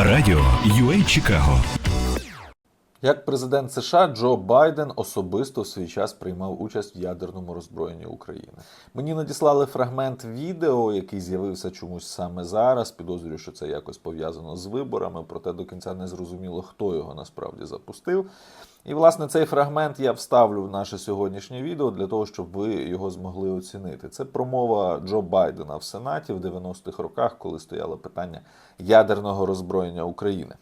Радіо UA Чикаго Як президент США Джо Байден особисто в свій час приймав участь в ядерному роззброєнні України. Мені надіслали фрагмент відео, який з'явився чомусь саме зараз. Підозрюю, що це якось пов'язано з виборами, проте до кінця не зрозуміло, хто його насправді запустив. І, власне, цей фрагмент я вставлю в наше сьогоднішнє відео для того, щоб ви його змогли оцінити. Це промова Джо Байдена в Сенаті в 90-х роках, коли стояло питання ядерного роззброєння України.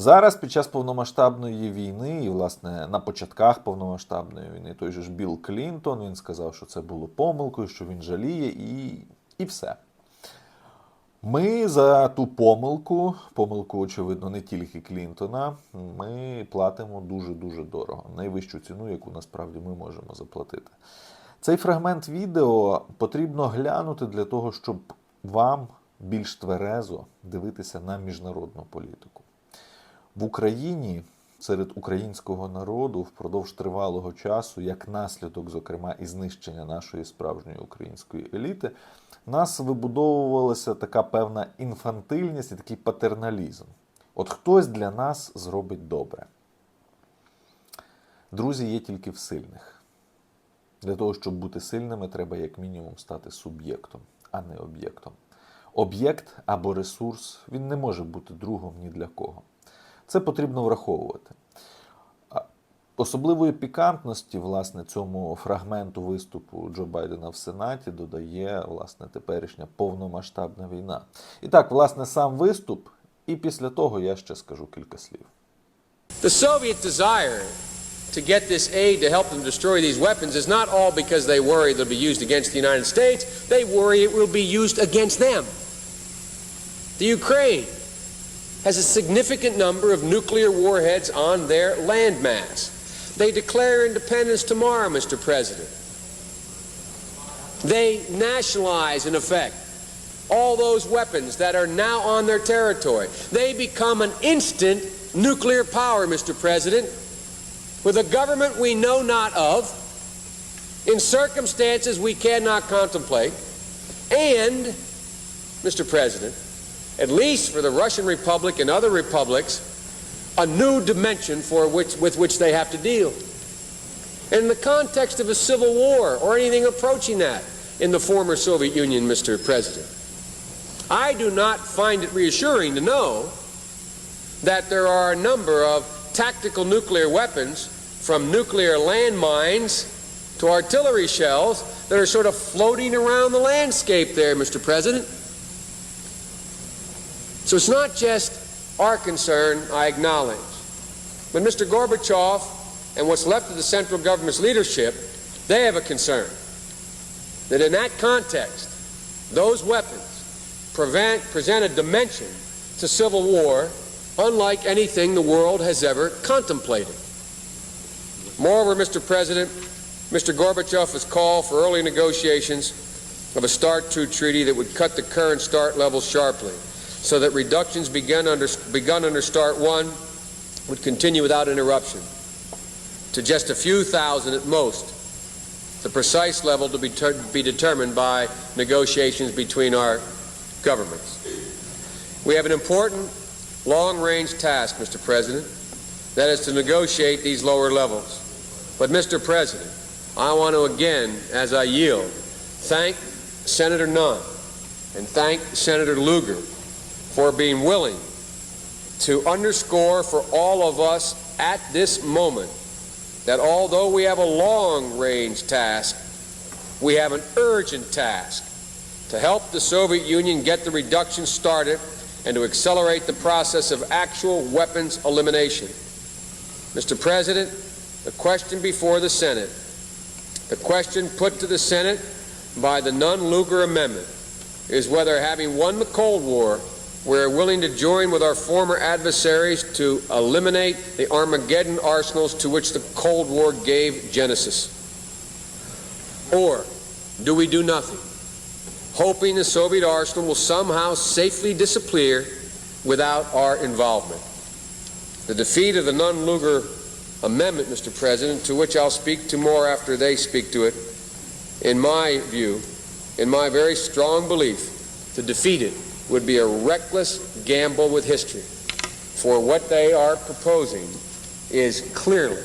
Зараз, під час повномасштабної війни, і власне на початках повномасштабної війни, той же ж Білл Клінтон він сказав, що це було помилкою, що він жаліє, і, і все. Ми за ту помилку, помилку, очевидно, не тільки Клінтона, ми платимо дуже-дуже дорого. Найвищу ціну, яку насправді ми можемо заплатити. Цей фрагмент відео потрібно глянути для того, щоб вам більш тверезо дивитися на міжнародну політику. В Україні серед українського народу впродовж тривалого часу, як наслідок, зокрема, і знищення нашої справжньої української еліти, нас вибудовувалася така певна інфантильність і такий патерналізм. От хтось для нас зробить добре. Друзі є тільки в сильних. Для того, щоб бути сильними, треба як мінімум стати суб'єктом, а не об'єктом. Об'єкт або ресурс він не може бути другом ні для кого. Це потрібно враховувати. Особливої пікантності, власне, цьому фрагменту виступу Джо Байдена в Сенаті додає власне теперішня повномасштабна війна. І так, власне, сам виступ, і після того я ще скажу кілька слів. The Soviet desire to get this aid to help them destroy these weapons is not all because they worry they'll be used against the United States. They worry it will be used against them. The Ukraine has a significant number of nuclear warheads on their landmass. They declare independence tomorrow, Mr. President. They nationalize, in effect, all those weapons that are now on their territory. They become an instant nuclear power, Mr. President, with a government we know not of, in circumstances we cannot contemplate, and, Mr. President, at least for the Russian Republic and other republics, a new dimension for which, with which they have to deal. In the context of a civil war or anything approaching that in the former Soviet Union, Mr. President, I do not find it reassuring to know that there are a number of tactical nuclear weapons from nuclear landmines to artillery shells that are sort of floating around the landscape there, Mr. President. So it's not just our concern, I acknowledge. But Mr. Gorbachev and what's left of the central government's leadership, they have a concern that in that context, those weapons prevent, present a dimension to civil war unlike anything the world has ever contemplated. Moreover, Mr. President, Mr. Gorbachev has called for early negotiations of a START 2 treaty that would cut the current START levels sharply so that reductions begun under, begun under START 1 would continue without interruption to just a few thousand at most, the precise level to be, be determined by negotiations between our governments. We have an important long-range task, Mr. President, that is to negotiate these lower levels. But, Mr. President, I want to again, as I yield, thank Senator Nunn and thank Senator Lugar for being willing to underscore for all of us at this moment that although we have a long range task, we have an urgent task to help the Soviet Union get the reduction started and to accelerate the process of actual weapons elimination. Mr. President, the question before the Senate, the question put to the Senate by the Nunn-Lugar Amendment is whether having won the Cold War, we're willing to join with our former adversaries to eliminate the Armageddon arsenals to which the Cold War gave genesis. Or do we do nothing, hoping the Soviet arsenal will somehow safely disappear without our involvement? The defeat of the Nunn-Lugar Amendment, Mr. President, to which I'll speak to more after they speak to it, in my view, in my very strong belief, to defeat it would be a reckless gamble with history. For what they are proposing is clearly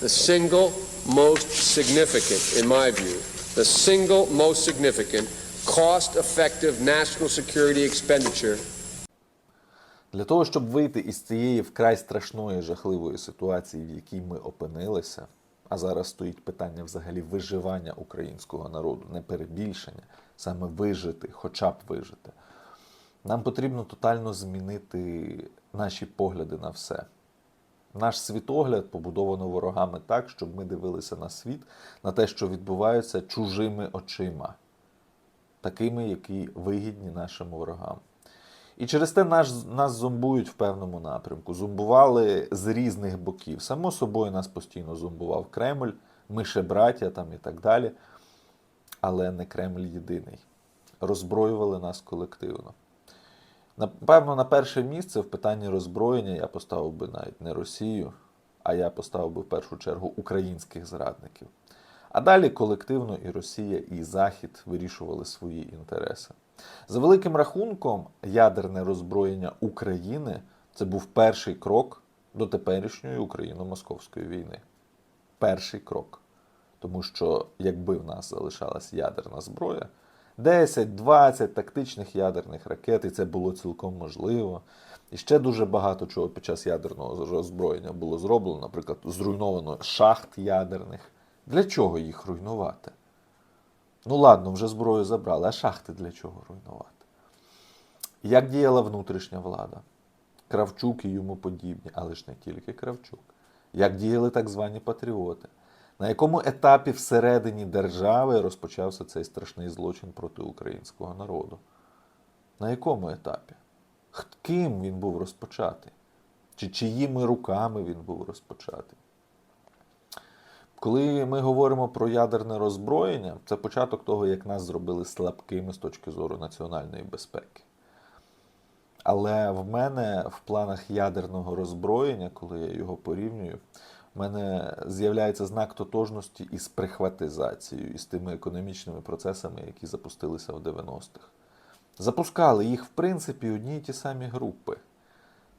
the single most significant, in my view, the single most significant cost effective national security expenditure Для того, щоб вийти із цієї вкрай страшної жахливої ситуації, в якій ми опинилися, а зараз стоїть питання взагалі виживання українського народу, не перебільшення, саме вижити, хоча б вижити. Нам потрібно тотально змінити наші погляди на все. Наш світогляд побудовано ворогами так, щоб ми дивилися на світ, на те, що відбувається чужими очима, такими, які вигідні нашим ворогам. І через те наш, нас зомбують в певному напрямку. Зомбували з різних боків. Само собою, нас постійно зомбував Кремль, ми ще браття там і так далі. Але не Кремль єдиний. Роззброювали нас колективно. Напевно, на перше місце в питанні роззброєння я поставив би навіть не Росію, а я поставив би в першу чергу українських зрадників. А далі колективно і Росія, і Захід вирішували свої інтереси. За великим рахунком, ядерне роззброєння України це був перший крок до теперішньої україно-московської війни. Перший крок. Тому що якби в нас залишалась ядерна зброя, 10-20 тактичних ядерних ракет, і це було цілком можливо. І ще дуже багато чого під час ядерного роззброєння було зроблено, наприклад, зруйновано шахт ядерних. Для чого їх руйнувати? Ну ладно, вже зброю забрали, а шахти для чого руйнувати? Як діяла внутрішня влада? Кравчук і йому подібні, але ж не тільки Кравчук. Як діяли так звані патріоти? На якому етапі всередині держави розпочався цей страшний злочин проти українського народу? На якому етапі? Ким він був розпочатий? Чи чиїми руками він був розпочатий? Коли ми говоримо про ядерне роззброєння, це початок того, як нас зробили слабкими з точки зору національної безпеки. Але в мене в планах ядерного роззброєння, коли я його порівнюю, мене з'являється знак тотожності із прихватизацією, із тими економічними процесами, які запустилися в 90-х. Запускали їх, в принципі, одні й ті самі групи.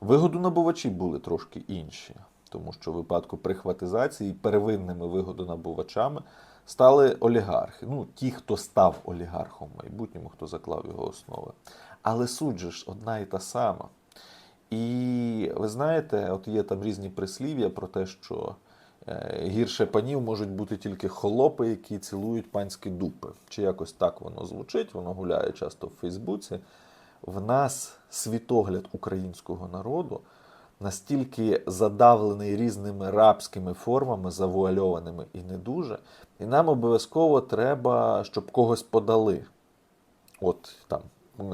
Вигодонабувачі були трошки інші, тому що в випадку прихватизації первинними вигодонабувачами стали олігархи. Ну, ті, хто став олігархом в майбутньому, хто заклав його основи. Але суть же ж одна і та сама. І ви знаєте, от є там різні прислів'я про те, що е, гірше панів можуть бути тільки холопи, які цілують панські дупи. Чи якось так воно звучить, воно гуляє часто в Фейсбуці. В нас світогляд українського народу настільки задавлений різними рабськими формами, завуальованими і не дуже. І нам обов'язково треба, щоб когось подали. От там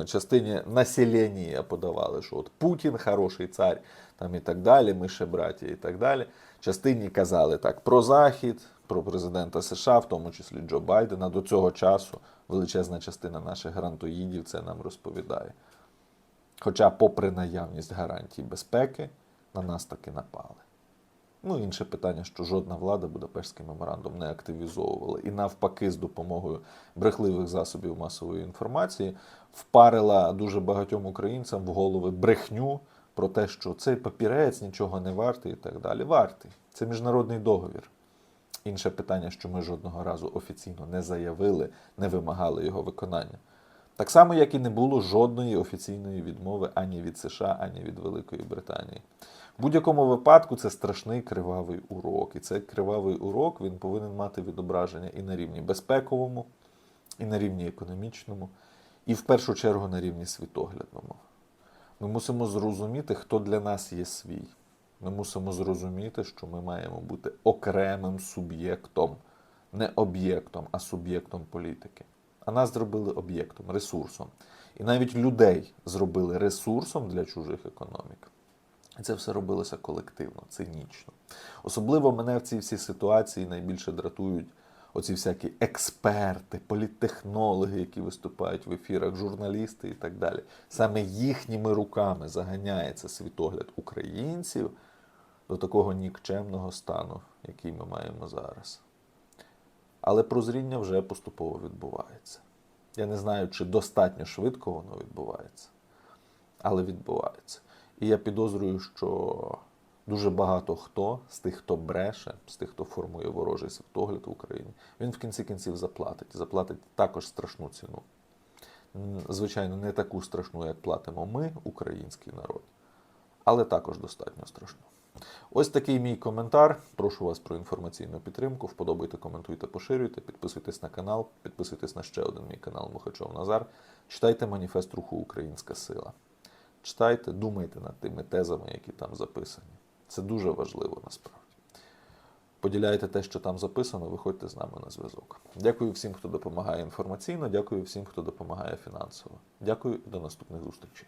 частині населення подавали, що от Путін хороший цар, там і так далі, ми ще браті і так далі. Частині казали так про Захід, про президента США, в тому числі Джо Байдена. До цього часу величезна частина наших грантоїдів це нам розповідає. Хоча, попри наявність гарантій безпеки, на нас таки напали. Ну, інше питання, що жодна влада Будапештський меморандум не активізовувала. І навпаки, з допомогою брехливих засобів масової інформації впарила дуже багатьом українцям в голови брехню про те, що цей папірець нічого не вартий і так далі. Вартий. Це міжнародний договір. Інше питання, що ми жодного разу офіційно не заявили, не вимагали його виконання. Так само, як і не було жодної офіційної відмови ані від США, ані від Великої Британії. В будь-якому випадку це страшний кривавий урок. І цей кривавий урок він повинен мати відображення і на рівні безпековому, і на рівні економічному, і в першу чергу на рівні світоглядному. Ми мусимо зрозуміти, хто для нас є свій. Ми мусимо зрозуміти, що ми маємо бути окремим суб'єктом, не об'єктом, а суб'єктом політики. А нас зробили об'єктом, ресурсом. І навіть людей зробили ресурсом для чужих економік. І це все робилося колективно, цинічно. Особливо мене в цій всій ситуації найбільше дратують оці всякі експерти, політтехнологи, які виступають в ефірах, журналісти і так далі. Саме їхніми руками заганяється світогляд українців до такого нікчемного стану, який ми маємо зараз. Але прозріння вже поступово відбувається. Я не знаю, чи достатньо швидко воно відбувається. але відбувається. І я підозрюю, що дуже багато хто з тих, хто бреше, з тих, хто формує ворожий світогляд в Україні, він в кінці кінців заплатить. Заплатить також страшну ціну. Звичайно, не таку страшну, як платимо ми, український народ, але також достатньо страшну. Ось такий мій коментар. Прошу вас про інформаційну підтримку. Вподобайте, коментуйте, поширюйте, підписуйтесь на канал, підписуйтесь на ще один мій канал Мухачов Назар. Читайте маніфест руху Українська сила. Читайте, думайте над тими тезами, які там записані. Це дуже важливо насправді. Поділяйте те, що там записано, виходьте з нами на зв'язок. Дякую всім, хто допомагає інформаційно, дякую всім, хто допомагає фінансово. Дякую і до наступних зустрічей.